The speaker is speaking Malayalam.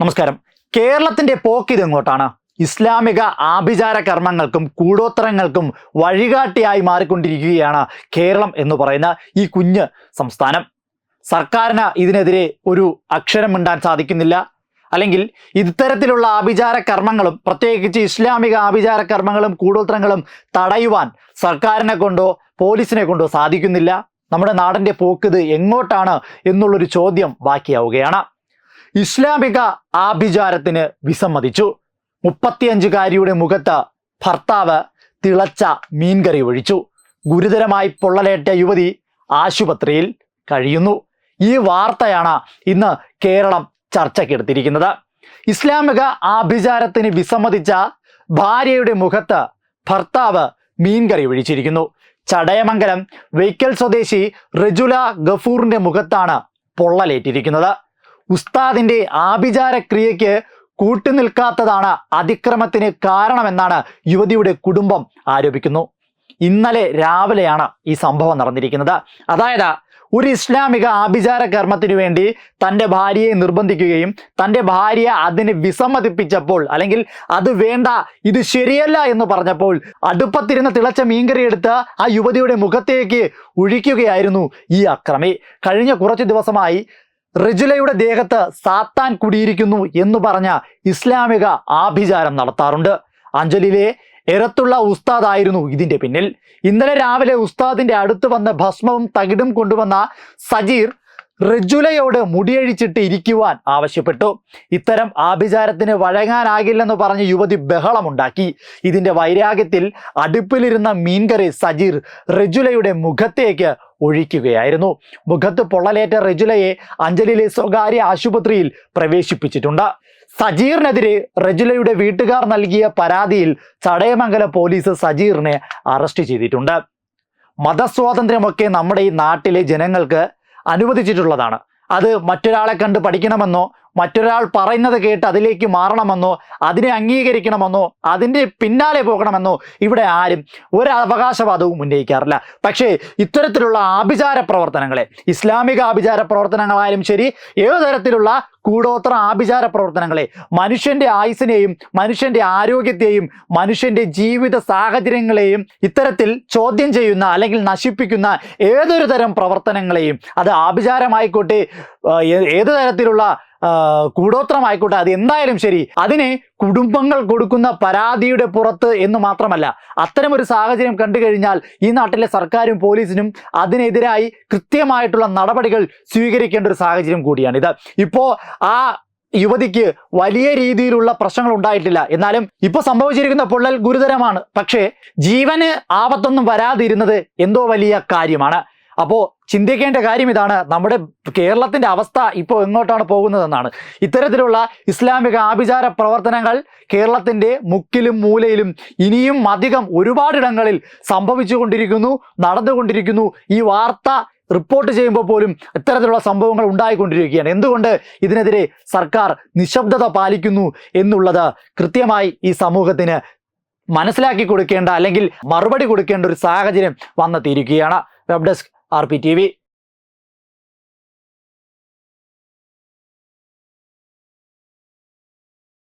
നമസ്കാരം. കേരളത്തിന്റെ പോക്ക് ഇതെങ്ങോട്ടാണ് ഇസ്ലാമിക ആഭിചാര കർമ്മങ്ങൾക്കും കൂടോത്തരങ്ങൾക്കും വഴികാട്ടിയായി മാറിക്കൊണ്ടിരിക്കുകയാണ് കേരളം എന്ന് പറയുന്ന ഈ കുഞ്ഞ് സംസ്ഥാനം. സർക്കാരിന് ഇതിനെതിരെ ഒരു അക്ഷരം മിണ്ടാൻ സാധിക്കുന്നില്ല. അല്ലെങ്കിൽ ഇത്തരത്തിലുള്ള ആഭിചാര കർമ്മങ്ങളും പ്രത്യേകിച്ച് ഇസ്ലാമിക ആഭിചാര കർമ്മങ്ങളും കൂടോത്രങ്ങളും തടയുവാൻ സർക്കാരിനെ കൊണ്ടോ പോലീസിനെ കൊണ്ടോ സാധിക്കുന്നില്ല. നമ്മുടെ നാടിന്റെ പോക്കിത് എങ്ങോട്ടാണ് എന്നുള്ളൊരു ചോദ്യം ബാക്കിയാവുകയാണ്. ഇസ്ലാമിക ആഭിചാരത്തിന് വിസമ്മതിച്ചു. മുപ്പത്തിയഞ്ചുകാരിയുടെ മുഖത്ത് ഭർത്താവ് തിളച്ച മീൻകറി ഒഴിച്ചു. ഗുരുതരമായി പൊള്ളലേറ്റ യുവതി ആശുപത്രിയിൽ കഴിയുന്നു. ഈ വാർത്തയാണ് ഇന്ന് കേരളം ചർച്ചയ്ക്കെടുത്തിരിക്കുന്നത്. ഇസ്ലാമിക ആഭിചാരത്തിന് വിസമ്മതിച്ച ഭാര്യയുടെ മുഖത്ത് ഭർത്താവ് മീൻകറി ഒഴിച്ചിരിക്കുന്നു. ചടയമംഗലം വെയ്ക്കൽ സ്വദേശി റജുല ഗഫൂറിന്റെ മുഖത്താണ് പൊള്ളലേറ്റിരിക്കുന്നത്. ഉസ്താദിന്റെ ആഭിചാര ക്രിയയ്ക്ക് കൂട്ടുനിൽക്കാത്തതാണ് അതിക്രമത്തിന് കാരണമെന്നാണ് യുവതിയുടെ കുടുംബം ആരോപിക്കുന്നു. ഇന്നലെ രാവിലെയാണ് ഈ സംഭവം നടന്നിരിക്കുന്നത്. അതായത് ഒരു ഇസ്ലാമിക ആഭിചാര കർമ്മത്തിനു വേണ്ടി തന്റെ ഭാര്യയെ നിർബന്ധിക്കുകയും തന്റെ ഭാര്യ അതിന് വിസമ്മതിപ്പിച്ചപ്പോൾ അല്ലെങ്കിൽ അത് വേണ്ട ഇത് ശരിയല്ല എന്ന് പറഞ്ഞപ്പോൾ അടുപ്പത്തിരുന്ന തിളച്ച മീൻകറി എടുത്ത് ആ യുവതിയുടെ മുഖത്തേക്ക് ഒഴിക്കുകയായിരുന്നു ഈ അക്രമി. കഴിഞ്ഞ കുറച്ച് ദിവസമായി റജുലയുടെ ദേഹത്ത് സാത്താൻ കുടിയിരിക്കുന്നു എന്ന് പറഞ്ഞ ഇസ്ലാമിക ആഭിചാരം നടത്താറുണ്ട്. അഞ്ജലിയിലെ എരത്തുള്ള ഉസ്താദായിരുന്നു ഇതിന്റെ പിന്നിൽ. ഇന്നലെ രാവിലെ ഉസ്താദിന്റെ അടുത്ത് വന്ന ഭസ്മവും തകിടും കൊണ്ടുവന്ന സജീർ റജുലയോട് മുടിയഴിച്ചിട്ട് ഇരിക്കുവാൻ ആവശ്യപ്പെട്ടു. ഇത്തരം ആഭിചാരത്തിന് വഴങ്ങാനാകില്ലെന്ന് പറഞ്ഞ് യുവതി ബഹളമുണ്ടാക്കി. ഇതിന്റെ വൈരാഗ്യത്തിൽ അടുപ്പിലിരുന്ന മീൻകറി സജീർ റിജുലയുടെ മുഖത്തേക്ക് ഒഴിക്കുകയായിരുന്നു. മുഖത്ത് പൊള്ളലേറ്റ റജുലയെ അഞ്ജലിയിലെ സ്വകാര്യ ആശുപത്രിയിൽ പ്രവേശിപ്പിച്ചിട്ടുണ്ട്. സജീറിനെതിരെ റജുലയുടെ വീട്ടുകാർ നൽകിയ പരാതിയിൽ ചടയമംഗല പോലീസ് സജീറിനെ അറസ്റ്റ് ചെയ്തിട്ടുണ്ട്. മതസ്വാതന്ത്ര്യമൊക്കെ നമ്മുടെ ഈ നാട്ടിലെ ജനങ്ങൾക്ക് അനുവദിച്ചിട്ടുള്ളതാണ്. അത് മറ്റൊരാളെ കണ്ട് പഠിക്കണമെന്നോ മറ്റൊരാൾ പറയുന്നത് കേട്ട് അതിലേക്ക് മാറണമെന്നോ അതിനെ അംഗീകരിക്കണമെന്നോ അതിന്റെ പിന്നാലെ പോകണമെന്നോ ഇവിടെ ആരും ഒരു അവകാശവാദവും ഉന്നയിക്കാറില്ല. പക്ഷേ ഇത്തരത്തിലുള്ള ആഭിചാര പ്രവർത്തനങ്ങളെ ഇസ്ലാമിക ആഭിചാര പ്രവർത്തനങ്ങളായാലും ശരി ഏത് തരത്തിലുള്ള കൂടോത്ര ആഭിചാര പ്രവർത്തനങ്ങളെ മനുഷ്യന്റെ ആയുസിനെയും മനുഷ്യന്റെ ആരോഗ്യത്തെയും മനുഷ്യന്റെ ജീവിത സാഹചര്യങ്ങളെയും ഇത്തരത്തിൽ ചോദ്യം ചെയ്യുന്ന അല്ലെങ്കിൽ നശിപ്പിക്കുന്ന ഏതൊരു തരം പ്രവർത്തനങ്ങളെയും അത് ആഭിചാരമായിക്കോട്ടെ ഏത് തരത്തിലുള്ള കൂടോത്രമായിക്കോട്ടെ. അത് എന്തായാലും ശരി. അതിനെ കുടുംബങ്ങൾ കൊടുക്കുന്ന പരാതിയുടെ പുറത്ത് എന്ന് മാത്രമല്ല അത്തരം ഒരു സാഹചര്യം കണ്ടു കഴിഞ്ഞാൽ ഈ നാട്ടിലെ സർക്കാരും പോലീസിനും അതിനെതിരായി കൃത്യമായിട്ടുള്ള നടപടികൾ സ്വീകരിക്കേണ്ട ഒരു സാഹചര്യം കൂടിയാണ്. ഇത് ഇപ്പോ ആ യുവതിക്ക് വലിയ രീതിയിലുള്ള പ്രശ്നങ്ങൾ ഉണ്ടായിട്ടില്ല. എന്നാലും ഇപ്പൊ സംഭവിച്ചിരിക്കുന്ന പൊള്ളൽ ഗുരുതരമാണ്. പക്ഷേ ജീവന് ആപത്തൊന്നും വരാതിരുന്നത് എന്തോ വലിയ കാര്യമാണ്. അപ്പോ ചിന്തിക്കേണ്ട കാര്യം ഇതാണ്. നമ്മുടെ കേരളത്തിന്റെ അവസ്ഥ ഇപ്പോൾ എങ്ങോട്ടാണ് പോകുന്നതെന്നാണ്. ഇത്തരത്തിലുള്ള ഇസ്ലാമിക ആഭിചാര പ്രവർത്തനങ്ങൾ കേരളത്തിന്റെ മുക്കിലും മൂലയിലും ഇനിയും അധികം ഒരുപാടിടങ്ങളിൽ സംഭവിച്ചുകൊണ്ടിരിക്കുന്നു നടന്നുകൊണ്ടിരിക്കുന്നു. ഈ വാർത്ത റിപ്പോർട്ട് ചെയ്യുമ്പോൾ പോലും ഇത്തരത്തിലുള്ള സംഭവങ്ങൾ ഉണ്ടായിക്കൊണ്ടിരിക്കുകയാണ്. എന്തുകൊണ്ട് ഇതിനെതിരെ സർക്കാർ നിശബ്ദത പാലിക്കുന്നു എന്നുള്ളത് കൃത്യമായി ഈ സമൂഹത്തിന് മനസ്സിലാക്കി കൊടുക്കേണ്ട അല്ലെങ്കിൽ മറുപടി കൊടുക്കേണ്ട ഒരു സാഹചര്യം വന്നെത്തിയിരിക്കുകയാണ്. Web desk R P T V.